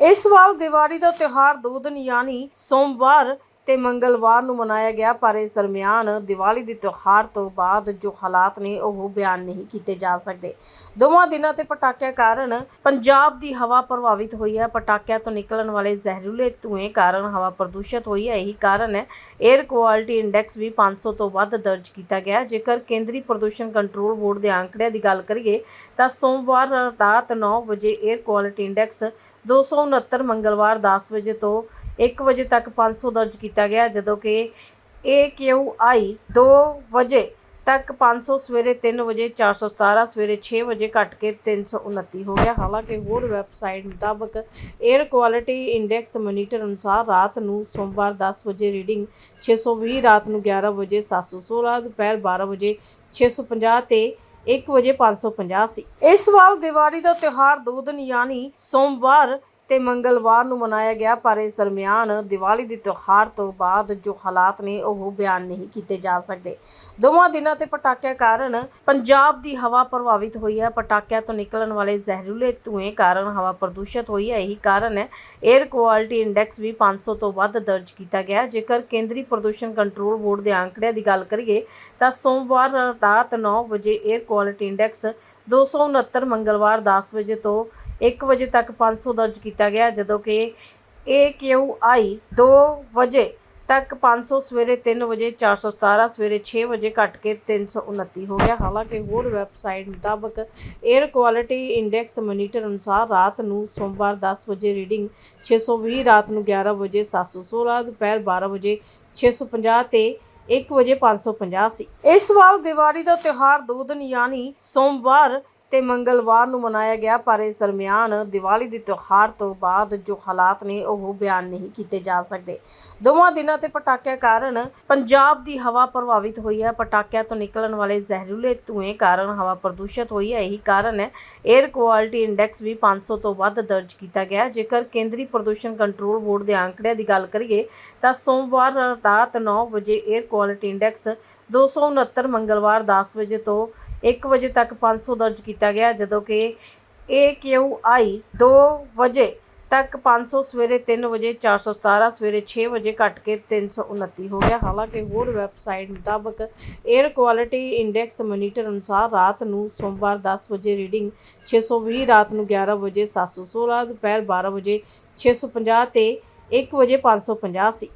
ਇਸ ਵਾਰ ਦੀਵਾਲੀ ਦਾ ਤਿਉਹਾਰ ਦੋ ਦਿਨ ਯਾਨੀ ਸੋਮਵਾਰ ਤੇ ਮੰਗਲਵਾਰ ਨੂੰ ਮਨਾਇਆ ਗਿਆ, ਪਰ ਇਸ ਦਰਮਿਆਨ ਦੀਵਾਲੀ ਦੇ ਤਿਉਹਾਰ ਤੋਂ ਬਾਅਦ ਜੋ ਹਾਲਾਤ ਨੇ, ਉਹ ਬਿਆਨ ਨਹੀਂ ਕੀਤੇ ਜਾ ਸਕਦੇ। ਦੋਵਾਂ ਦਿਨਾਂ ਤੇ ਪਟਾਕਿਆਂ ਕਾਰਨ ਪੰਜਾਬ ਦੀ ਹਵਾ ਪ੍ਰਭਾਵਿਤ ਹੋਈ ਹੈ। ਪਟਾਕਿਆਂ ਤੋਂ ਨਿਕਲਣ ਵਾਲੇ ਜ਼ਹਿਰੀਲੇ ਧੂਏ ਕਾਰਨ ਹਵਾ ਪ੍ਰਦੂਸ਼ਿਤ ਹੋਈ ਹੈ। ਇਹੀ ਕਾਰਨ ਹੈ 에ਅਰ ਕੁਆਲਿਟੀ ਇੰਡੈਕਸ ਵੀ 500 ਤੋਂ ਵੱਧ ਦਰਜ ਕੀਤਾ ਗਿਆ ਜੇਕਰ ਕੇਂਦਰੀ ਪ੍ਰਦੂਸ਼ਣ ਕੰਟਰੋਲ ਬੋਰਡ ਦੇ ਅੰਕੜਿਆਂ ਦੀ ਗੱਲ ਕਰੀਏ, ਤਾਂ ਸੋਮਵਾਰ ਰਾਤ 9 ਵਜੇ 에ਅਰ ਕੁਆਲਿਟੀ ਇੰਡੈਕਸ 269 ਮੰਗਲਵਾਰ 10 ਵਜੇ ਤੋਂ 1 ਵਜੇ ਤੱਕ 500 ਦਰਜ ਕੀਤਾ ਗਿਆ, ਜਦੋਂ ਕਿ AQI 2 ਵਜੇ ਤੱਕ 500 ਸਵੇਰੇ 3 ਵਜੇ 417 ਸਵੇਰੇ 6 ਵਜੇ ਘਟ ਕੇ 329 ਹੋ ਗਿਆ। ਹਾਲਾਂਕਿ ਹੋਰ ਵੈਬਸਾਈਟ ਮੁਤਾਬਕ 에ਅਰ ਕੁਆਲਿਟੀ ਇੰਡੈਕਸ ਮੋਨੀਟਰ ਅਨੁਸਾਰ ਰਾਤ ਨੂੰ ਸੋਮਵਾਰ 10 ਵਜੇ ਰੀਡਿੰਗ 620 ਰਾਤ ਨੂੰ 11 ਵਜੇ 716 ਦੁਪਹਿਰ 12 ਵਜੇ 650 ਤੇ 1 ਵਜੇ 550 ਸੀ। ਇਸ ਵਾਰ ਦੀਵਾਲੀ ਦਾ ਤਿਉਹਾਰ ਦੋ ਦਿਨ ਯਾਨੀ ਸੋਮਵਾਰ ਤੇ ਮੰਗਲਵਾਰ ਨੂੰ ਮਨਾਇਆ ਗਿਆ, ਪਰ ਇਸ ਦਰਮਿਆਨ ਦੀਵਾਲੀ ਦੇ ਤਿਉਹਾਰ ਤੋਂ ਬਾਅਦ ਜੋ ਹਾਲਾਤ ਨੇ, ਉਹ ਬਿਆਨ ਨਹੀਂ ਕੀਤੇ ਜਾ ਸਕਦੇ। ਦੋਵਾਂ ਦਿਨਾਂ ਤੇ ਪਟਾਕਿਆਂ ਕਾਰਨ ਪੰਜਾਬ ਦੀ ਹਵਾ ਪ੍ਰਭਾਵਿਤ ਹੋਈ ਹੈ। ਪਟਾਕਿਆਂ ਤੋਂ ਨਿਕਲਣ ਵਾਲੇ ਜ਼ਹਿਰੀਲੇ ਧੂਏ ਕਾਰਨ ਹਵਾ ਪ੍ਰਦੂਸ਼ਿਤ ਹੋਈ ਹੈ। ਇਹੀ ਕਾਰਨ ਹੈ 에ਅਰ ਕੁਆਲਿਟੀ ਇੰਡੈਕਸ ਵੀ 500 ਤੋਂ ਵੱਧ ਦਰਜ ਕੀਤਾ ਗਿਆ। ਜੇਕਰ ਕੇਂਦਰੀ ਪ੍ਰਦੂਸ਼ਣ ਕੰਟਰੋਲ ਬੋਰਡ ਦੇ ਅੰਕੜਿਆਂ ਦੀ ਗੱਲ ਕਰੀਏ, ਤਾਂ ਸੋਮਵਾਰ ਰਾਤ 9 ਵਜੇ 에ਅਰ ਕੁਆਲਿਟੀ ਇੰਡੈਕਸ 269 ਮੰਗਲਵਾਰ 10 ਵਜੇ ਤੋਂ 1 ਵਜੇ ਤੱਕ 500 ਦਰਜ ਕੀਤਾ ਗਿਆ, ਜਦੋਂ ਕਿ AQI 2 ਵਜੇ ਤੱਕ 500 ਸਵੇਰੇ 3 ਵਜੇ 417 ਸਵੇਰੇ 6 ਵਜੇ ਘਟ ਕੇ 329 ਹੋ ਗਿਆ। ਹਾਲਾਂਕਿ ਹੋਰ ਵੈਬਸਾਈਟ ਮੁਤਾਬਕ 에ਅਰ ਕੁਆਲਿਟੀ ਇੰਡੈਕਸ ਮੋਨੀਟਰ ਅਨੁਸਾਰ ਰਾਤ ਨੂੰ ਸੋਮਵਾਰ 10 ਵਜੇ ਰੀਡਿੰਗ 620 ਰਾਤ ਨੂੰ 11 ਵਜੇ 716 ਦੁਪਹਿਰ 12 ਵਜੇ 650 ਤੇ 1 ਵਜੇ 550 ਸੀ। ਇਸ ਵਾਰ ਦੀਵਾਲੀ ਦਾ ਤਿਉਹਾਰ ਦੋ ਦਿਨ, ਯਾਨੀ ਸੋਮਵਾਰ ਤੇ ਮੰਗਲਵਾਰ ਨੂੰ ਮਨਾਇਆ ਗਿਆ, ਪਰ ਇਸ ਦਰਮਿਆਨ ਦੀਵਾਲੀ ਦੇ ਤਿਉਹਾਰ ਤੋਂ ਬਾਅਦ ਜੋ ਹਾਲਾਤ ਨੇ, ਉਹ ਬਿਆਨ ਨਹੀਂ ਕੀਤੇ ਜਾ ਸਕਦੇ। ਦੋਵਾਂ ਦਿਨਾਂ ਤੇ ਪਟਾਕਿਆਂ ਕਾਰਨ ਪੰਜਾਬ ਦੀ ਹਵਾ ਪ੍ਰਭਾਵਿਤ ਹੋਈ ਹੈ। ਪਟਾਕਿਆਂ ਤੋਂ ਨਿਕਲਣ ਵਾਲੇ ਜ਼ਹਿਰੀਲੇ ਧੂਏ ਕਾਰਨ ਹਵਾ ਪ੍ਰਦੂਸ਼ਿਤ ਹੋਈ ਹੈ। ਇਹੀ ਕਾਰਨ ਹੈ 에ਅਰ ਕੁਆਲਿਟੀ ਇੰਡੈਕਸ ਵੀ 500 ਤੋਂ ਵੱਧ ਦਰਜ ਕੀਤਾ ਗਿਆ। ਜੇਕਰ ਕੇਂਦਰੀ ਪ੍ਰਦੂਸ਼ਣ ਕੰਟਰੋਲ ਬੋਰਡ ਦੇ ਅੰਕੜਿਆਂ ਦੀ ਗੱਲ ਕਰੀਏ, ਤਾਂ ਸੋਮਵਾਰ ਰਾਤ 9 ਵਜੇ 에ਅਰ ਕੁਆਲਿਟੀ ਇੰਡੈਕਸ 269 ਮੰਗਲਵਾਰ 10 ਵਜੇ ਤੋਂ 1 ਵਜੇ ਤੱਕ 500 ਦਰਜ ਕੀਤਾ ਗਿਆ, ਜਦੋਂ ਕਿ AQI 2 ਵਜੇ ਤੱਕ 500 ਸਵੇਰੇ 3 ਵਜੇ 417 ਸਵੇਰੇ 6 ਵਜੇ ਘਟ ਕੇ 329 ਹੋ ਗਿਆ। ਹਾਲਾਂਕਿ ਹੋਰ ਵੈਬਸਾਈਟ ਮੁਤਾਬਕ 에ਅਰ ਕੁਆਲਿਟੀ ਇੰਡੈਕਸ ਮੋਨੀਟਰ ਅਨੁਸਾਰ ਰਾਤ ਨੂੰ ਸੋਮਵਾਰ 10 ਵਜੇ ਰੀਡਿੰਗ 620 ਰਾਤ ਨੂੰ 11 ਵਜੇ 716 ਦੁਪਹਿਰ 12 ਵਜੇ 650 ਤੇ 1 ਵਜੇ 550 ਸੀ।